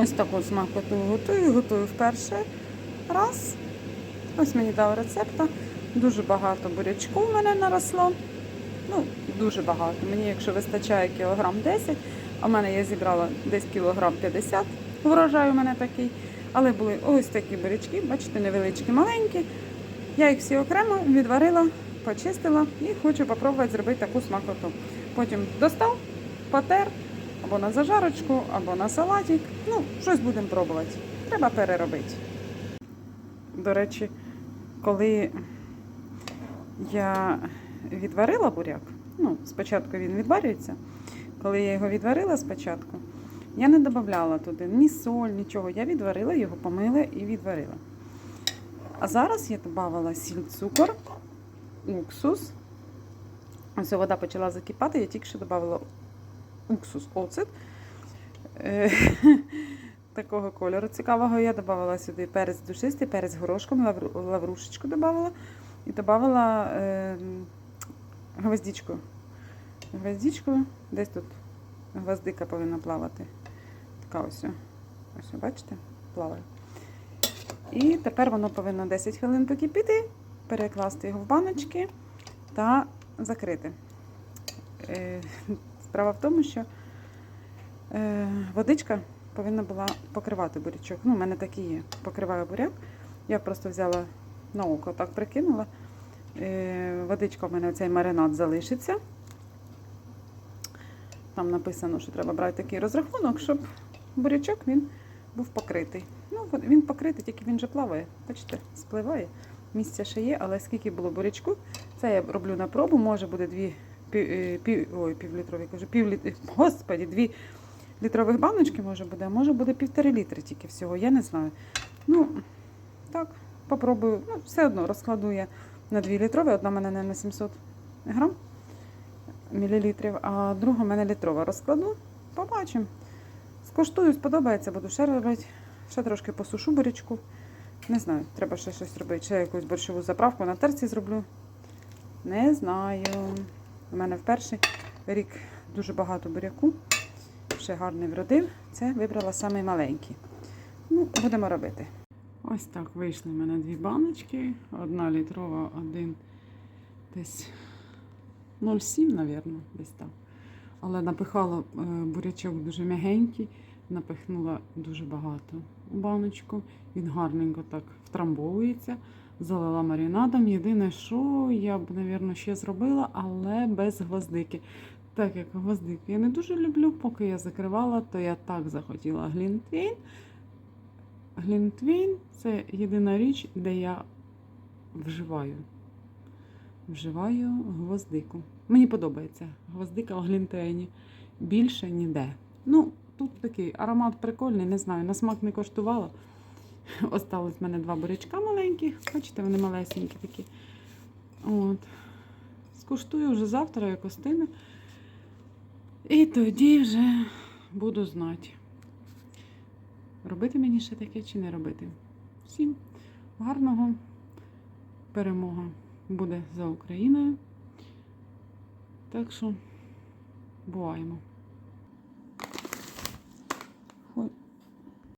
Ось таку смакоту готую, готую вперше раз. Ось мені дав рецепта. Дуже багато бурячку в мене наросло. Ну, дуже багато. Мені, якщо вистачає кілограм 10, а в мене я зібрала десь кілограм 50, врожай у мене такий. Але були ось такі бурячки, бачите, невеличкі, маленькі. Я їх всі окремо відварила, почистила і хочу спробувати зробити таку смакоту. Потім достав, потер або на зажарочку, або на салатик. Ну, щось будемо пробувати. Треба переробити. До речі, коли я відварила буряк, ну, спочатку він відварюється. Коли я його відварила спочатку, я не додавала туди ні соль, нічого. Я відварила його, помила і відварила. А зараз я додавала сіль, цукор, уксус. Ось вода почала закипати, я тільки що додавала уксус, оцет. Е, Такого кольору цікавого. Я додавала сюди перець душистий, перець горошком, лавру- лаврушечку додавала і додавала е. Гвоздичку, десь тут гвоздика повинна плавати. Така ось. Ось, бачите, плаває. І тепер воно повинно 10 хвилин покипіти, перекласти його в баночки та закрити. Е, Справа в тому, що е, водичка повинна була покривати бурячок. Ну, у мене так і є. Покриваю буряк. Я просто взяла на око, так прикинула. Е, Водичка в мене цей маринад залишиться. Там написано, що треба брати такий розрахунок, щоб бурячок він був покритий. Ну, він покритий, тільки він вже плаває. Бачите, спливає. Місця ще є, але скільки було бурячку, це я роблю на пробу, може буде дві пів, е, пів, ой, півлітрові, кажу, півліт, господі, дві літрових баночки може буде, а може буде півтори літри тільки всього, я не знаю. Ну, так, попробую. Ну, все одно розкладу я на 2 літрові, одна в мене не на 700 грам мілілітрів, а друга в мене літрова розкладу. Побачимо. Скуштую, сподобається, буду ще робити. Ще трошки посушу бурячку. Не знаю, треба ще щось робити. Ще якусь борщову заправку на терці зроблю. Не знаю. У мене в перший рік дуже багато буряку. Ще гарний вродив. Це вибрала самий маленький. Ну, будемо робити. Ось так вийшли в мене дві баночки. Одна літрова, один десь 0,7, мабуть, десь так. Але напихала е, бурячок дуже м'ягенький, напихнула дуже багато у баночку. Він гарненько так втрамбовується, залила маринадом. Єдине, що я б, мабуть, ще зробила, але без гвоздики. Так як гвоздики я не дуже люблю, поки я закривала, то я так захотіла глінтвейн. Глінтвейн це єдина річ, де я вживаю. Вживаю гвоздику. Мені подобається гвоздика в глінтвейні. Більше ніде. Ну, тут такий аромат прикольний, не знаю, на смак не коштувала. Осталось в мене два бурячка маленьких. Бачите, вони малесенькі такі. От. Скуштую вже завтра, як остине. І тоді вже буду знати. Робити мені ще таке чи не робити. Всім гарного перемога буде за Україною. Так що буваємо.